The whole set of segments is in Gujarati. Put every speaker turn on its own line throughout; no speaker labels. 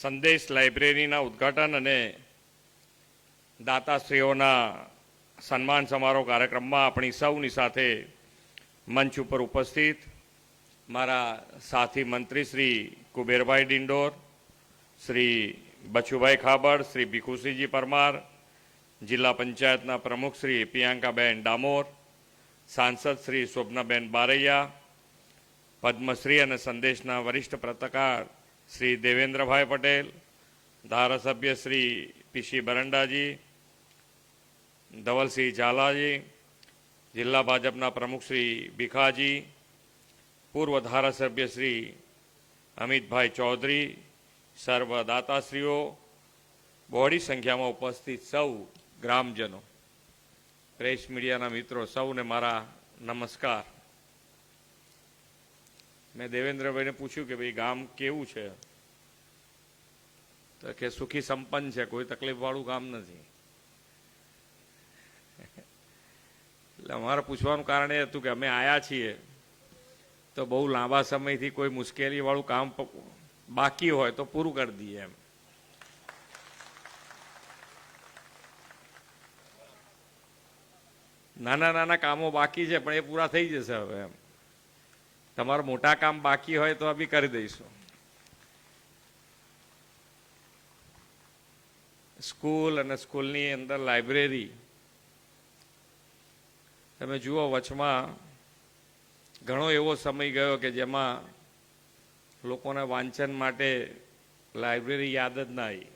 સંદેશ લાઇબ્રેરીના ઉદ્ઘાટન અને દાતાશ્રીઓના સન્માન સમારોહ કાર્યક્રમમાં આપણી સૌની સાથે મંચ ઉપર ઉપસ્થિત મારા સાથી મંત્રી શ્રી કુબેરભાઈ ડિંડોર, શ્રી બચુભાઈ ખાબડ, શ્રી ભીખુસિંહજી પરમાર, જિલ્લા પંચાયતના પ્રમુખ શ્રી પ્રિયાંકાબેન ડામોર, સાંસદ શ્રી શોભનાબેન બારૈયા, પદ્મશ્રી અને સંદેશના વરિષ્ઠ પત્રકાર શ્રી દેવેન્દ્રભાઈ પટેલ, ધારાસભ્ય શ્રી પીસી બરંડાજી, ધવલસિંહ ઝાલાજી, જિલ્લા ભાજપના પ્રમુખ શ્રી ભીખાજી, પૂર્વ ધારાસભ્ય શ્રી અમિતભાઈ ચૌધરી, સર્વ દાતાશ્રીઓ, બહોળી સંખ્યામાં ઉપસ્થિત સૌ ગ્રામજનો, પ્રેસ મીડિયાના મિત્રો સૌને મારા નમસ્કાર. મેં દેવેન્દ્રભાઈને પૂછ્યું કે ભાઈ, ગામ કેવું છે? તો કે સુખી સંપન્ન છે, કોઈ તકલીફ વાળું ગામ નથી. એટલે અમારે પૂછવાનું કારણ એ હતું કે અમે આયા છીએ, તો બહુ લાંબા સમયથી કોઈ મુશ્કેલી વાળું કામ બાકી હોય તો પૂરું કરી દઈએ એમ. નાના નાના કામો બાકી છે, પણ એ પૂરા થઈ જશે હવે એમ. તમારું મોટા કામ બાકી હોય તો બી કરી દઈશું. સ્કૂલ અને સ્કૂલની અંદર લાઇબ્રેરી. તમે જુઓ વચમાં ઘણો એવો સમય ગયો કે જેમાં લોકોને વાંચન માટે લાઇબ્રેરી યાદ જ ના આવી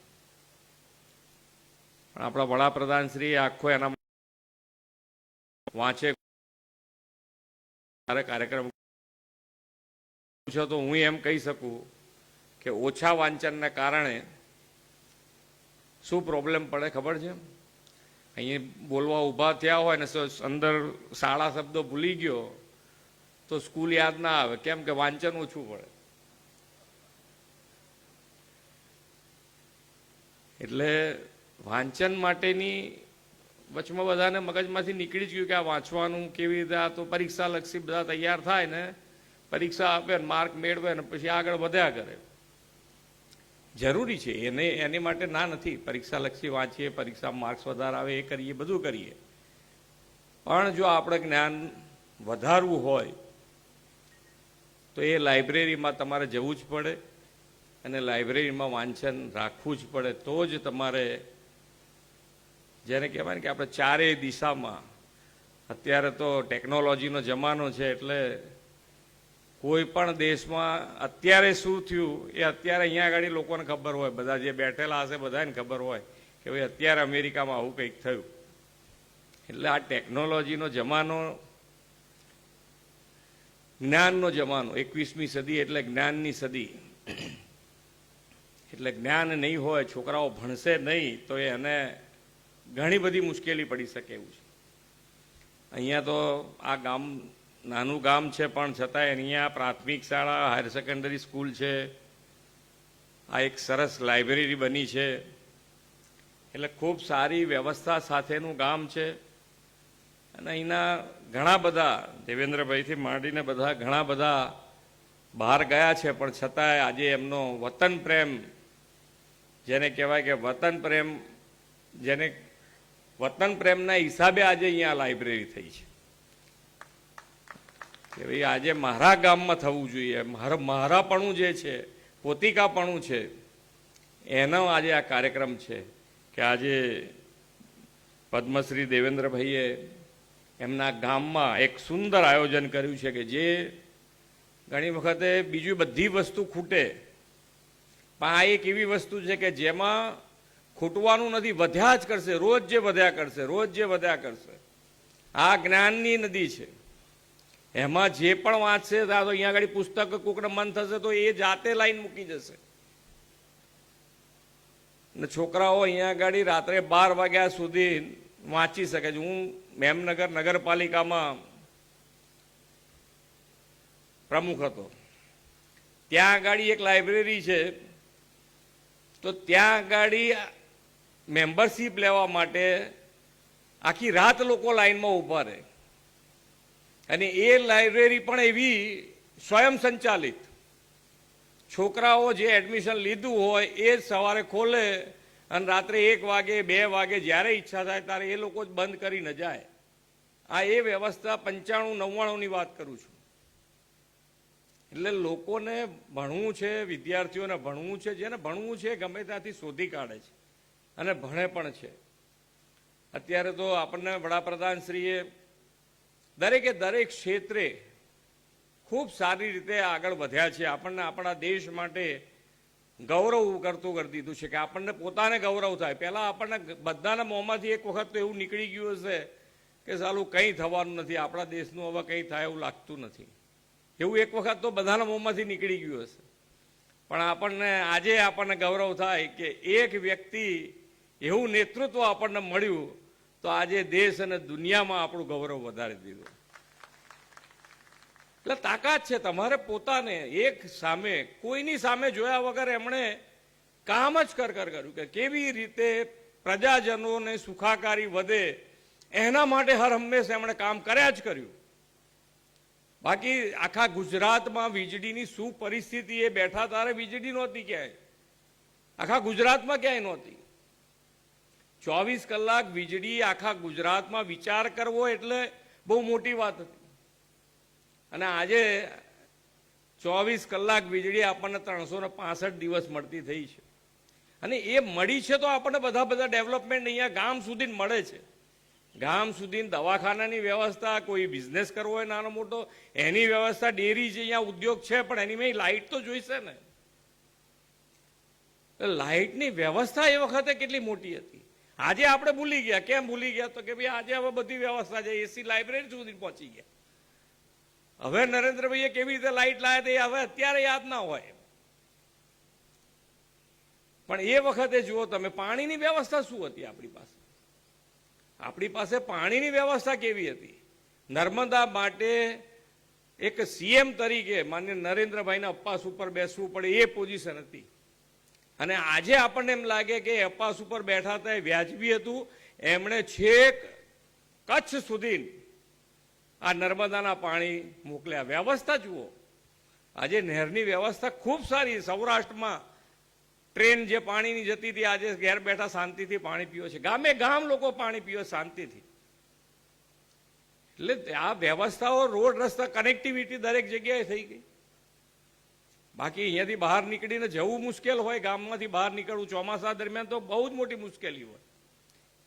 પણ આપણા વડાપ્રધાન શ્રી આખો એના વાંચે. કાર્યક્રમ છો તો હું એમ કહી શકું કે ઓછા વાંચનને કારણે શું પ્રોબ્લેમ પડે ખબર છે? અહીં બોલવા ઊભા થયા હોય ને અંદર શાળા શબ્દો ભૂલી ગયો, તો સ્કૂલ યાદ ના આવે. કેમ કે વાંચન ઓછું પડે. એટલે વાંચન માટેની વચમાં બધાને મગજમાંથી નીકળી જ ગયું કે આ વાંચવાનું કેવી રીતે, આ તો પરીક્ષા લક્ષી બધા તૈયાર થાય ને. પરીક્ષા આપે માર્ક મેળવે ને પછી આગળ વધ્યા કરે. જરૂરી છે, એને, એની માટે ના નથી. પરીક્ષા લક્ષી વાંચીએ, પરીક્ષા માર્ક્સ વધારે આવે એ કરીએ, બધું કરીએ. પણ જો આપણે જ્ઞાન વધારવું હોય, તો એ લાઇબ્રેરીમાં તમારે જવું જ પડે અને લાઇબ્રેરીમાં વાંચન રાખવું જ પડે. તો જ તમારે, જેને કહેવાય ને કે આપણે ચારેય દિશામાં, અત્યારે તો ટેકનોલોજીનો જમાનો છે એટલે કોઈ પણ દેશમાં અત્યારે શું થયું, એ અત્યારે અહીંયા આગળ લોકોને ખબર હોય. બધા જે બેઠેલા હશે બધાને ખબર હોય કે ભાઈ અત્યારે અમેરિકામાં આવું કંઈક થયું. એટલે આ ટેકનોલોજીનો જમાનો, જ્ઞાનનો જમાનો, એકવીસમી સદી એટલે જ્ઞાનની સદી. એટલે જ્ઞાન નહીં હોય, છોકરાઓ ભણશે નહીં, તો એને ઘણી બધી મુશ્કેલી પડી શકે એવું છે. અહીંયા તો આ ગામ નાનું ગામ છે, પણ છતાંય અહીંયા પ્રાથમિક શાળા, હાયર સેકન્ડરી સ્કૂલ છે. આ એક સરસ લાઇબ્રેરી બની છે. એટલે ખૂબ સારી વ્યવસ્થા સાથેનું ગામ છે. અને અહીંના ઘણા બધા, દેવેન્દ્રભાઈથી માંડીને બધા ઘણા બધા બહાર ગયા છે, પણ છતાંય આજે એમનો વતન પ્રેમ, જેને કહેવાય કે વતન પ્રેમ, જેને વતન પ્રેમના હિસાબે આજે અહીંયા લાઇબ્રેરી થઈ છે. કે ભાઈ, આજે મારા ગામમાં થવું જોઈએ. મારા મારાપણું જે છે, પોતિકાપણું છે, એનો આજે આ કાર્યક્રમ છે કે આજે પદ્મશ્રી દેવેન્દ્રભાઈએ એમના ગામમાં એક સુંદર આયોજન કર્યું છે કે જે ઘણી વખતે બીજી બધી વસ્તુ ખૂટે. પણ આ એક એવી વસ્તુ છે કે જેમાં ખૂટવાનું નથી વધ્યા જ કરશે. રોજ જે વધ્યા કરશે, રોજ જે વધ્યા કરશે. આ જ્ઞાનની નદી છે. એમાં જે પણ વાંચશે, તો અહીંયા આગળ પુસ્તક કોકને મન થશે, તો એ જાતે લાઈન મૂકી જશે. ને છોકરાઓ અહીંયા આગળ રાત્રે બાર વાગ્યા સુધી વાંચી શકે છે. હું મેમનગર નગરપાલિકામાં પ્રમુખ હતો. ત્યાં આગળ એક લાઇબ્રેરી છે. તો ત્યાં આગળ મેમ્બરશીપ લેવા માટે આખી રાત લોકો લાઈનમાં ઊભા રહે. અને એ લાઇબ્રેરી પણ એવી સ્વયં સંચાલિત. છોકરાઓ જે એડમિશન લીધું હોય એ સવારે ખોલે અને રાત્રે એક વાગે, બે વાગે જ્યારે ઈચ્છા થાય ત્યારે એ લોકો જ બંધ કરી ન જાય. આ એ વ્યવસ્થા પંચાણું નવ્વાણુંની વાત કરું છું. એટલે લોકોને ભણવું છે, વિદ્યાર્થીઓને ભણવું છે, જેને ભણવું છે ગમે ત્યાંથી શોધી કાઢે છે અને ભણે પણ છે. અત્યારે તો આપણને વડાપ્રધાનશ્રીએ દરેકે દરેક ક્ષેત્રે ખૂબ સારી રીતે આગળ વધ્યા છે. આપણને આપણા દેશ માટે ગૌરવ કરતું કરી દીધું છે કે આપણને પોતાને ગૌરવ થાય. પહેલાં આપણને બધાના મોંમાંથી એક વખત તો એવું નીકળી ગયું હશે કે સાલું કંઈ થવાનું નથી. આપણા દેશનું હવે કંઈ થાય એવું લાગતું નથી. એવું એક વખત તો બધાના મોંમાંથી નીકળી ગયું હશે. પણ આપણને, આજે આપણને ગૌરવ થાય કે એક વ્યક્તિ એવું નેતૃત્વ આપણને મળ્યું તો આજે દેશ અને દુનિયામાં આપણું ગૌરવ વધારી દીધું. એટલે તાકાત છે તમારે પોતાને એક સામે, કોઈની સામે જોયા વગર એમણે કામ જ કર કર કર્યું કે કેવી રીતે પ્રજાજનોને સુખાકારી વધે, એના માટે હર હંમેશ એમણે કામ કર્યા જ કર્યું. બાકી આખા ગુજરાતમાં વીજળીની શું પરિસ્થિતિ એ બેઠા તારે વીજળી નહોતી ક્યાંય. આખા ગુજરાતમાં ક્યાંય નહોતી. ચોવીસ કલાક વીજળી આખા ગુજરાતમાં વિચાર કરવો એટલે બહુ મોટી વાત હતી. અને આજે ચોવીસ કલાક વીજળી આપણને ત્રણસો દિવસ મળતી થઈ છે. અને એ મળી છે તો આપણને બધા બધા ડેવલપમેન્ટ અહીંયા ગામ સુધી મળે છે. ગામ સુધી દવાખાનાની વ્યવસ્થા, કોઈ બિઝનેસ કરવો હોય નાનો મોટો, એની વ્યવસ્થા, ડેરી છે અહીંયા ઉદ્યોગ છે, પણ એની મેં લાઇટ તો જોઈશે ને. લાઇટની વ્યવસ્થા એ વખતે કેટલી મોટી હતી. આજે આપણે ભૂલી ગયા. કેમ ભૂલી ગયા? તો કે ભાઈ આજે હવે બધી વ્યવસ્થા છે. એસી લાઇબ્રેરી સુધી પહોંચી ગયા. હવે નરેન્દ્રભાઈએ કેવી રીતે લાઇટ લાવ્યા તે હવે અત્યારે યાદ ના હોય પણ એ વખતે જુઓ તમે, પાણીની વ્યવસ્થા શું હતી આપણી પાસે? આપણી પાસે પાણીની વ્યવસ્થા કેવી હતી? નર્મદા માટે એક સીએમ તરીકે માન્ય નરેન્દ્રભાઈને અપ્પાસ ઉપર બેસવું પડે એ પોઝિશન હતી. અને આજે આપણને એમ લાગે કે અપાસ ઉપર બેઠા હતા વ્યાજબી હતું. એમણે છેક કચ્છ સુધી આ નર્મદાના પાણી મોકલ્યા. વ્યવસ્થા જુઓ. આજે નહેરની વ્યવસ્થા ખૂબ સારી. સૌરાષ્ટ્રમાં ટ્રેન જે પાણીની જતી હતી, આજે ઘેર બેઠા શાંતિથી પાણી પીવો છે. ગામે ગામ લોકો પાણી પીવે શાંતિથી. એટલે આ વ્યવસ્થાઓ રોડ રસ્તા કનેક્ટિવિટી દરેક જગ્યાએ થઈ ગઈ. બાકી અહીંયાથી બહાર નીકળીને જવું મુશ્કેલ હોય, ગામમાંથી બહાર નીકળવું ચોમાસા દરમિયાન તો બહુ જ મોટી મુશ્કેલી હોય.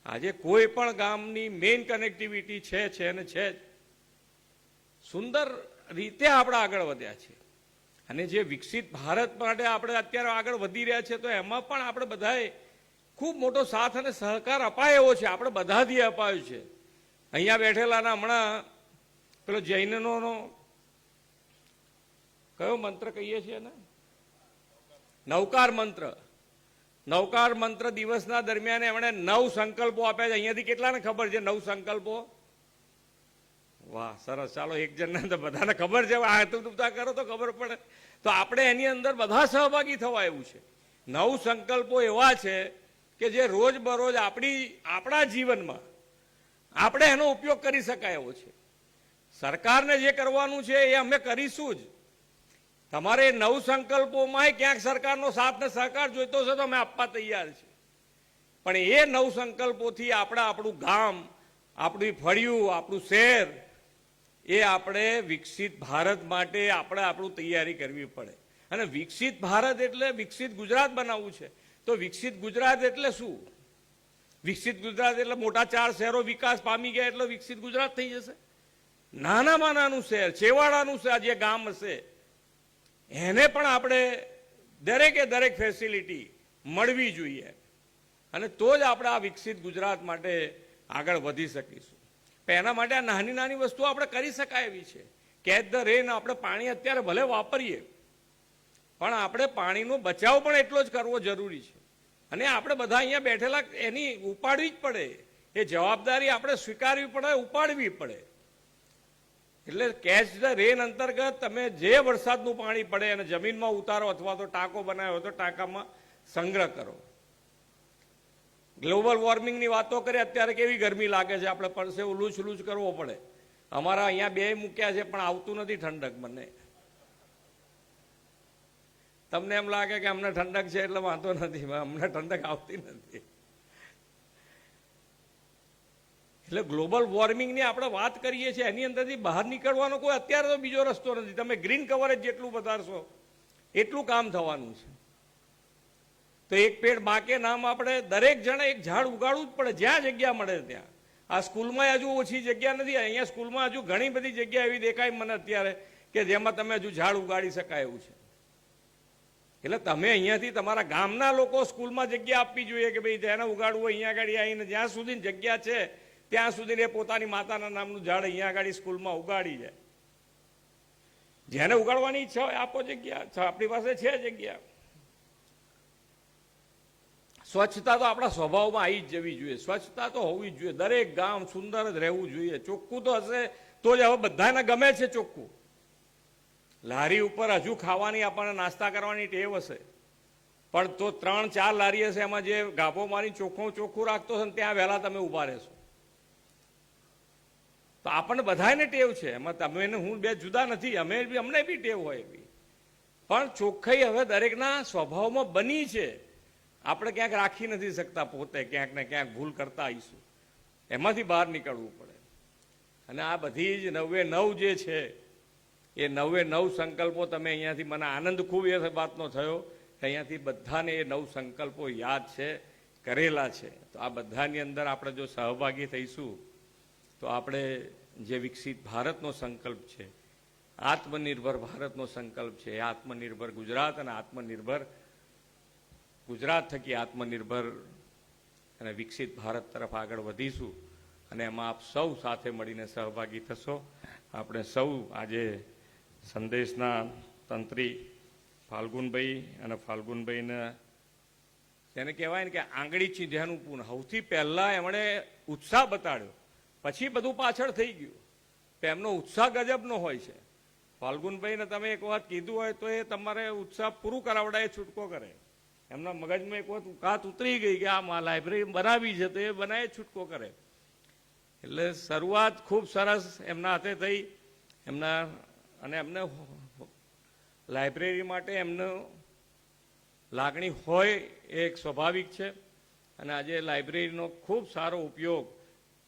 આજે કોઈ પણ ગામની મેઇન કનેક્ટિવિટી છે છે ને છે જ. સુંદર રીતે આપણે આગળ વધ્યા છે. અને જે વિકસિત ભારત માટે આપણે અત્યારે આગળ વધી રહ્યા છે, તો એમાં પણ આપણે બધાએ ખૂબ મોટો સાથ અને સહકાર અપાય એવો છે. આપણે બધાથી અપાયો છે. અહીંયા બેઠેલાના હમણાં પેલો જૈનનો કયો મંત્ર કહીએ છીએ ને નવકાર મંત્ર. નવકાર મંત્ર દિવસના દરમિયાન એમણે નવ સંકલ્પો આપ્યા છે. અહીંયાથી કેટલાને ખબર છે? નવ સંકલ્પો? વાહ, સરસ. ચાલો, એક જણને તો બધાને ખબર છે. આ હેતુતા કરો તો ખબર પડે. તો આપણે એની અંદર બધા સહભાગી થવા એવું છે. નવ સંકલ્પો એવા છે કે જે રોજ બરોજ આપણી, આપણા જીવનમાં આપણે એનો ઉપયોગ કરી શકાય એવો છે. સરકારને જે કરવાનું છે એ અમે કરીશું જ. તમારે નવ સંકલ્પોમાં ક્યાંક સરકારનો સાથ ને સહકાર જોઈતો છે તો અમે આપવા તૈયાર છે પણ એ નવ સંકલ્પોથી આપણે આપણું ગામ, આપણી ફળિયું, આપણું શહેર, એ આપણે વિકસિત ભારત માટે આપણે આપણું તૈયારી કરવી પડે. અને વિકસિત ભારત એટલે વિકસિત ગુજરાત બનાવવું છે. તો વિકસિત ગુજરાત એટલે શું? વિકસિત ગુજરાત એટલે મોટા ચાર શહેરો વિકાસ પામી ગયા એટલે વિકસિત ગુજરાત થઈ જશે. નાનામાં નાનું શહેર, છેવાડાનું શહેર જે ગામ હશે એને પણ આપણે દરેકે દરેક ફેસિલિટી મળવી જોઈએ. અને તો જ આપણે આ વિકસિત ગુજરાત માટે આગળ વધી શકીશું. એના માટે આ નાની નાની વસ્તુઓ આપણે કરી શકાય એવી છે. કેચ ધ રેન આપણે પાણી અત્યારે ભલે વાપરીએ, પણ આપણે પાણીનો બચાવ પણ એટલો જ કરવો જરૂરી છે. અને આપણે બધા અહીંયા બેઠેલા એની ઉપાડવી જ પડે. એ જવાબદારી આપણે સ્વીકારવી પડે, ઉપાડવી પડે. એટલે કેચ ધ રેન અંતર્ગત તમે જે વરસાદનું પાણી પડે અને જમીનમાં ઉતારો અથવા તો ટાંકો બનાવ્યો તો ટાંકામાં સંગ્રહ કરો. ગ્લોબલ વોર્મિંગની વાતો કરીએ, અત્યારે કેવી ગરમી લાગે છે? આપણે પડશે ઉલુચ ઉલુચ કરવો પડે. અમારા અહીંયા બે મૂક્યા છે, પણ આવતું નથી ઠંડક મને. તમને એમ લાગે કે અમને ઠંડક છે એટલે વાંધો નથી અમને ઠંડક આવતી નથી. એટલે ગ્લોબલ વોર્મિંગની આપણે વાત કરીએ છીએ, એની અંદરથી બહાર નીકળવાનો કોઈ અત્યારે તો બીજો રસ્તો નથી. તમે ગ્રીન કવરેજ જેટલું વધારશો, એટલું કામ થવાનું છે. તો એક પેડ બાકે નામ આપણે દરેક જણે એક ઝાડ ઉગાડવું જ પડે, જ્યાં જગ્યા મળે ત્યાં. આ સ્કૂલમાં હજુ ઓછી જગ્યા નથી, અહીંયા સ્કૂલમાં હજુ ઘણી બધી જગ્યા એવી દેખાય મને અત્યારે કે જેમાં તમે હજુ ઝાડ ઉગાડી શકાય એવું છે. એટલે તમે અહીંયાથી તમારા ગામના લોકો સ્કૂલમાં જગ્યા આપવી જોઈએ કે ભાઈ જેને ઉગાડવું, અહીંયા આગળ આવીને જ્યાં સુધી જગ્યા છે ત્યાં સુધી એ પોતાની માતાના નામનું ઝાડ અહીંયા આગળ સ્કૂલમાં ઉગાડી જાય જેને ઉગાડવાની ઈચ્છા હોય, આપો જગ્યા આપણી પાસે છે જગ્યા. સ્વચ્છતા તો આપણા સ્વભાવમાં આવી જ જવી જોઈએ. સ્વચ્છતા તો હોવી જ જોઈએ. દરેક ગામ સુંદર જ રહેવું જોઈએ. ચોખ્ખું તો હશે, તો જ હવે બધાને ગમે છે ચોખ્ખું. લારી ઉપર હજુ ખાવાની આપણને નાસ્તા કરવાની ટેવ હશે. પણ તો ત્રણ ચાર લારી હશે, એમાં જે ગાભો મારી ચોખ્ખું ચોખ્ખું રાખતો હશે ને, ત્યાં વહેલા તમે ઊભા રહેશો. તો આપણને બધાને ટેવ છે. એમાં તમે હું બે જુદા નથી. અમે બી, અમને બી ટેવ હોય બી. પણ ચોખ્ખાઈ હવે દરેકના સ્વભાવમાં બની છે. આપણે ક્યાંક રાખી નથી શકતા પોતે, ક્યાંક ને ક્યાંક ભૂલ કરતા આવીશું. એમાંથી બહાર નીકળવું પડે. અને આ બધી જ નવે નવ જે છે, એ નવે નવ સંકલ્પો તમે અહીંયાથી મને આનંદ ખૂબ એ વાતનો થયો કે અહીંયાથી બધાને એ નવ સંકલ્પો યાદ છે, કરેલા છે. તો આ બધાની અંદર આપણે જો સહભાગી થઈશું તો આપણે જે વિકસિત ભારતનો સંકલ્પ છે, આત્મનિર્ભર ભારતનો સંકલ્પ છે આત્મનિર્ભર ગુજરાત અને આત્મનિર્ભર ગુજરાત થકી આત્મનિર્ભર અને વિકસિત ભારત તરફ આગળ વધીશું. અને એમાં આપ સૌ સાથે મળીને સહભાગી થશો. આપણે સૌ આજે સંદેશના તંત્રી ફાલ્ગુનભાઈ અને ફાલ્ગુનભાઈને તેને કહેવાય ને કે આંગળી ચીંધ્યાનું પૂન. સૌથી પહેલાં એમણે ઉત્સાહ બતાડ્યો. પછી બધું પાછળ થઈ ગયું. તો એમનો ઉત્સાહ ગજબનો હોય છે. ફાલ્ગુનભાઈને તમે એક વાત કીધું હોય તો એ તમારે ઉત્સાહ પૂરું કરાવડાય, છૂટકો કરે. એમના મગજમાં એક વખત કાત ઉતરી ગઈ કે આ લાઇબ્રેરી બનાવી છે તો એ બનાવે છૂટકો કરે. એટલે શરૂઆત ખૂબ સરસ એમના હાથે થઈ. એમના અને એમને લાઇબ્રેરી માટે એમનો લાગણી હોય એ એક સ્વાભાવિક છે. અને આજે લાઇબ્રેરીનો ખૂબ સારો ઉપયોગ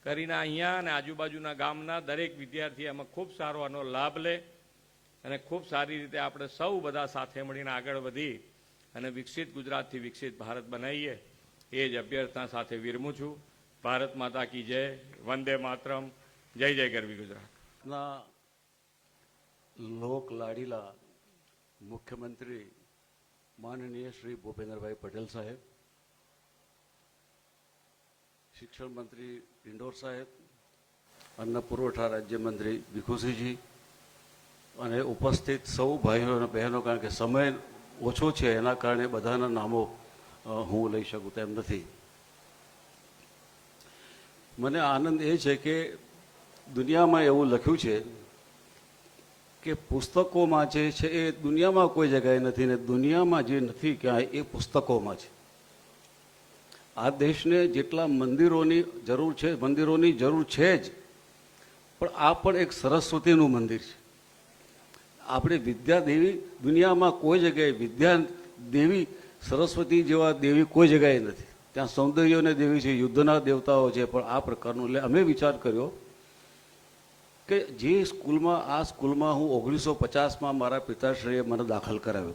કરીને અહીંયા અને આજુબાજુના ગામના દરેક વિદ્યાર્થી એમાં ખૂબ સારો આનો લાભ લે અને ખૂબ સારી રીતે આપણે સૌ બધા સાથે મળીને આગળ વધી અને વિકસિત ગુજરાતથી વિકસિત ભારત બનાવીએ એ જ અભ્યર્થના સાથે વિરમું છું. ભારત માતા કી જય, વંદે માતરમ, જય જય ગરવી
ગુજરાતના લોક લાડીલા મુખ્યમંત્રી માનનીય શ્રી ભૂપેન્દ્રભાઈ પટેલ સાહેબ, શિક્ષણ મંત્રી ઇન્ડોર સાહેબ, અન્ન પુરવઠા રાજ્યમંત્રી ભીખુસિંહજી અને ઉપસ્થિત સૌ ભાઈઓ અને બહેનો, કારણ કે સમય ઓછો છે, એના કારણે બધાના નામો હું લઈ શકું તેમ નથી. મને આનંદ એ છે કે દુનિયામાં એવું લખ્યું છે કે પુસ્તકોમાં જે છે એ દુનિયામાં કોઈ જગ્યાએ નથી ને દુનિયામાં જે નથી ક્યાંય એ પુસ્તકોમાં છે. આ દેશને જેટલા મંદિરોની જરૂર છે, મંદિરોની જરૂર છે જ. પણ આ પણ એક સરસ્વતીનું મંદિર છે. આપણે વિદ્યા દેવી દુનિયામાં કોઈ જગ્યાએ વિદ્યા દેવી સરસ્વતી જેવા દેવી કોઈ જગ્યાએ નથી. ત્યાં સૌંદર્યોને દેવી છે, યુદ્ધના દેવતાઓ છે, પણ આ પ્રકારનું. એટલે અમે વિચાર કર્યો કે જે સ્કૂલમાં, આ સ્કૂલમાં હું ઓગણીસો પચાસમાં મારા પિતાશ્રીએ મને દાખલ કરાવ્યો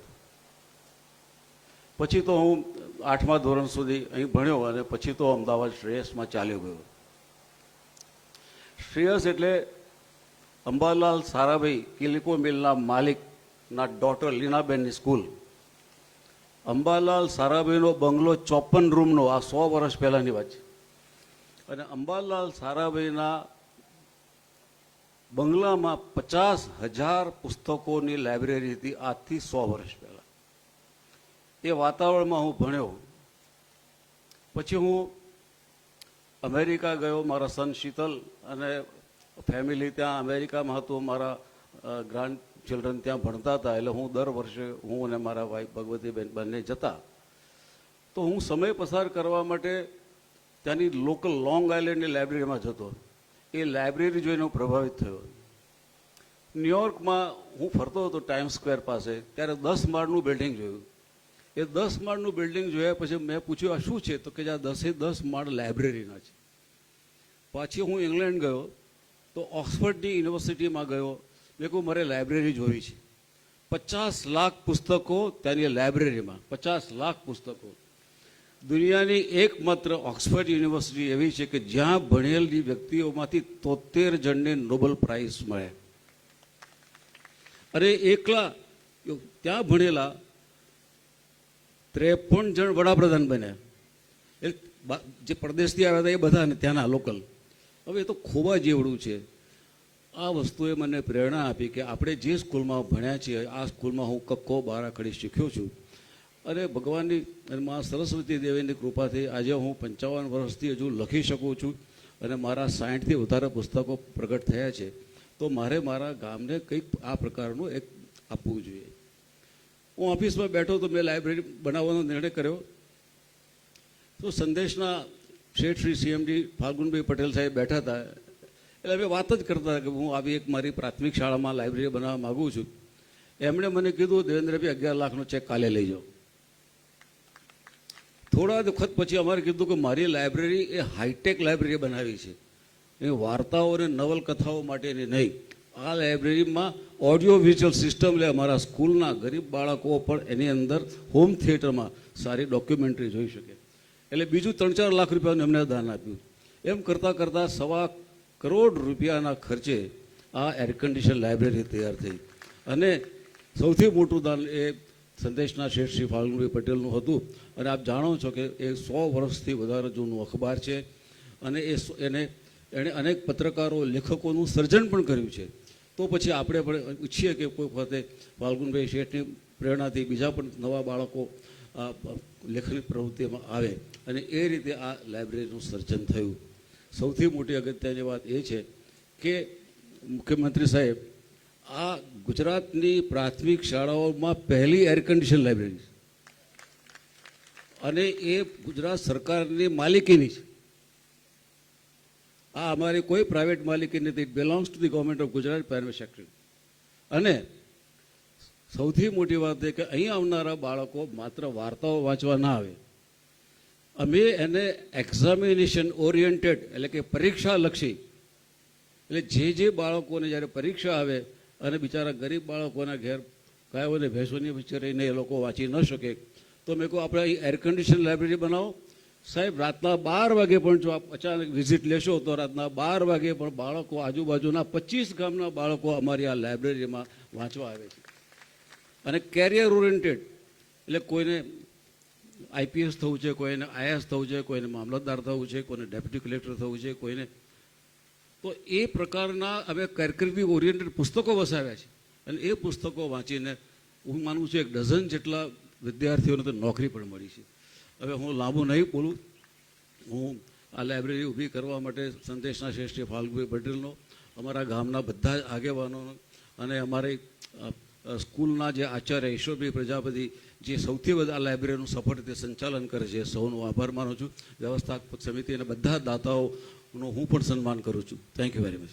પછી તો હું આઠમા ધોરણ સુધી અહીં ભણ્યો અને પછી તો અમદાવાદ શ્રેયસમાં ચાલ્યો ગયો. શ્રેયસ એટલે અંબાલાલ સારાભાઈ કિલિકો મિલના માલિકના ડોટર લીનાબેનની સ્કૂલ અંબાલાલ સારાભાઈનો બંગલો ચોપન રૂમનો આ સો વર્ષ પહેલાંની વાત છે. અને અંબાલાલ સારાભાઈના બંગલામાં પચાસ હજાર પુસ્તકોની લાઇબ્રેરી હતી, આજથી સો વર્ષ એ વાતાવરણમાં હું ભણ્યો. પછી હું અમેરિકા ગયો, મારા સન શીતલ અને ફેમિલી ત્યાં અમેરિકામાં હતું. મારા ગ્રાન્ડ ચિલ્ડ્રન ત્યાં ભણતા હતા. એટલે હું દર વર્ષે હું અને મારા વાઈફ ભગવતીબેન બંને જતા. તો હું સમય પસાર કરવા માટે ત્યાંની લોકલ લોંગ આઇલેન્ડની લાઇબ્રેરીમાં જતો. એ લાઇબ્રેરી જોઈને હું પ્રભાવિત થયો. ન્યુયોર્કમાં હું ફરતો હતો ટાઈમ સ્ક્વેર પાસે. ત્યારે દસ માળનું બિલ્ડિંગ જોયું. એ દસ માળનું બિલ્ડિંગ જોયા પછી મેં પૂછ્યું, આ શું છે? તો કે આ દસે દસ માળ લાઇબ્રેરીના છે. પાછી હું ઇંગ્લેન્ડ ગયો, તો ઓક્સફર્ડની યુનિવર્સિટીમાં ગયો. મેં કહું મારે લાઇબ્રેરી જોવી છે. પચાસ લાખ પુસ્તકો ત્યાંની લાઇબ્રેરીમાં, પચાસ લાખ પુસ્તકો. દુનિયાની એકમાત્ર ઓક્સફર્ડ યુનિવર્સિટી એવી છે કે જ્યાં ભણેલી વ્યક્તિઓમાંથી તોતેર જણને નોબલ પ્રાઇઝ મળે. અને એકલા, ત્યાં ભણેલા ત્રેપન જણ વડાપ્રધાન બન્યા. એ બા- જે પરદેશથી આવ્યા હતા એ બધાને ત્યાંના લોકલ. હવે એ તો ખોવા જેવડું છે. આ વસ્તુએ મને પ્રેરણા આપી કે આપણે જે સ્કૂલમાં ભણ્યા છીએ, આ સ્કૂલમાં હું કક્કો બારાખડી શીખ્યો છું. અને ભગવાનની મા સરસ્વતી દેવીની કૃપાથી આજે હું પંચાવન વર્ષથી હજુ લખી શકું છું અને મારા સાઠથી વધારે પુસ્તકો પ્રગટ થયા છે. તો મારે મારા ગામને કંઈક આ પ્રકારનું એક આપવું જોઈએ. હું ઓફિસમાં બેઠો તો મેં લાઇબ્રેરી બનાવવાનો નિર્ણય કર્યો. તો સંદેશના શેઠ શ્રી સીએમડી ફાલ્ગુનભાઈ પટેલ સાહેબ બેઠા હતા. એટલે અમે વાત જ કરતા કે હું આવી એક મારી પ્રાથમિક શાળામાં લાઇબ્રેરી બનાવવા માગું છું. એમણે મને કીધું, દેવેન્દ્રભાઈ, અગિયાર લાખનો ચેક કાલે લઈ જાઓ. થોડા વખત પછી અમારે કીધું કે મારી લાઇબ્રેરી એ હાઈટેક લાઇબ્રેરી બનાવી છે. એ વાર્તાઓ અને નવલકથાઓ માટેની નહીં. આ લાઇબ્રેરીમાં ઓડિયો વિઝ્યુઅલ સિસ્ટમ લે અમારા સ્કૂલના ગરીબ બાળકો પણ એની અંદર હોમ થિયેટરમાં સારી ડોક્યુમેન્ટરી જોઈ શકે. એટલે બીજું ત્રણ ચાર લાખ રૂપિયાનું એમને દાન આપ્યું. એમ કરતાં કરતાં સવા કરોડ રૂપિયાના ખર્ચે આ એર કન્ડિશન લાઇબ્રેરી તૈયાર થઈ. અને સૌથી મોટું દાન એ સંદેશના શેઠ શ્રી ફાલ્ગુનભાઈ પટેલનું હતું. અને આપ જાણો છો કે એ સો વર્ષથી વધારે જૂનું અખબાર છે. અને એ એને એણે અનેક પત્રકારો, લેખકોનું સર્જન પણ કર્યું છે. તો પછી આપણે પણ ઈચ્છીએ કે કોઈ વખતે ફાલ્ગુનભાઈ શેઠની પ્રેરણાથી બીજા પણ નવા બાળકો લેખની પ્રવૃત્તિમાં આવે અને એ રીતે આ લાઇબ્રેરીનું સર્જન થયું. સૌથી મોટી અગત્યની વાત એ છે કે મુખ્યમંત્રી સાહેબ, આ ગુજરાતની પ્રાથમિક શાળાઓમાં પહેલી એર કન્ડિશન લાઇબ્રેરી અને એ ગુજરાત સરકારની માલિકીની છે. આ અમારી કોઈ પ્રાઇવેટ માલિકી નથી. It belongs to the government of Gujarat private sector અને સૌથી મોટી વાત એ કે અહીં આવનારા બાળકો માત્ર વાર્તાઓ વાંચવા ના આવે. અમે એને એક્ઝામિનેશન ઓરિએન્ટેડ એટલે કે પરીક્ષા લક્ષી એટલે જે જે બાળકોને જ્યારે પરીક્ષા આવે અને બિચારા ગરીબ બાળકોના ઘેર ગાયોને, ભેંસોની વચ્ચે રહીને એ લોકો વાંચી ન શકે, તો મેં કહું આપણે અહીં એર કન્ડિશન લાઇબ્રેરી બનાવો. સાહેબ, રાતના બાર વાગે પણ જો આપ અચાનક વિઝિટ લેશો તો રાતના બાર વાગે પણ બાળકો આજુબાજુના પચીસ ગામના બાળકો અમારી આ લાઇબ્રેરીમાં વાંચવા આવે છે. અને કેરિયર ઓરિએન્ટેડ એટલે કોઈને આઈપીએસ થવું છે, કોઈને આઈએસ થવું છે, કોઈને મામલતદાર થવું છે, કોઈને ડેપ્યુટી કલેક્ટર થવું છે, કોઈને તો એ પ્રકારના અમે કારકિર્દી ઓરિએન્ટેડ પુસ્તકો વસાવ્યા છે. અને એ પુસ્તકો વાંચીને હું માનું છું એક ડઝન જેટલા વિદ્યાર્થીઓને તો નોકરી પણ મળી છે. હવે હું લાંબુ નહીં બોલું. હું આ લાઇબ્રેરી ઊભી કરવા માટે સંદેશના શ્રેષ્ઠ ફાલ્ગુભાઈ પટેલનો, અમારા ગામના બધા જ આગેવાનોનો અને અમારી સ્કૂલના જે આચાર્ય ઈશ્વરભાઈ પ્રજાપતિ જે સૌથી બધા લાઇબ્રેરીનું સફળ રીતે સંચાલન કરે છે સૌનો આભાર માનું છું. વ્યવસ્થાપક સમિતિ અને બધા દાતાઓનું હું પણ સન્માન કરું છું. Thank you very much